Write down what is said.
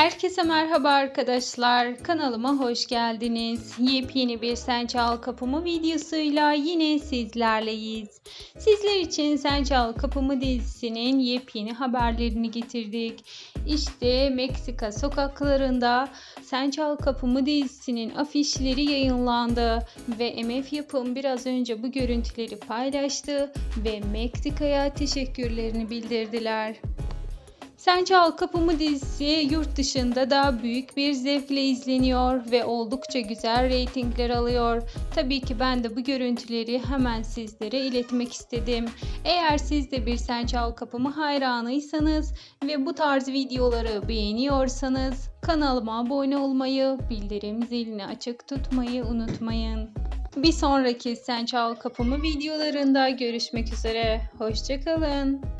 Herkese merhaba arkadaşlar. Kanalıma hoş geldiniz. Yepyeni bir Sen Çal Kapımı videosuyla yine sizlerleyiz. Sizler için Sen Çal Kapımı dizisinin yepyeni haberlerini getirdik. İşte Meksika sokaklarında Sen Çal Kapımı dizisinin afişleri yayınlandı ve MF Yapım biraz önce bu görüntüleri paylaştı ve Meksika'ya teşekkürlerini bildirdiler. Sen Çal Kapımı dizisi yurt dışında da büyük bir zevkle izleniyor ve oldukça güzel reytingler alıyor. Tabii ki ben de bu görüntüleri hemen sizlere iletmek istedim. Eğer siz de bir Sen Çal Kapımı hayranıysanız ve bu tarz videoları beğeniyorsanız kanalıma abone olmayı, bildirim zilini açık tutmayı unutmayın. Bir sonraki Sen Çal Kapımı videolarında görüşmek üzere. Hoşçakalın.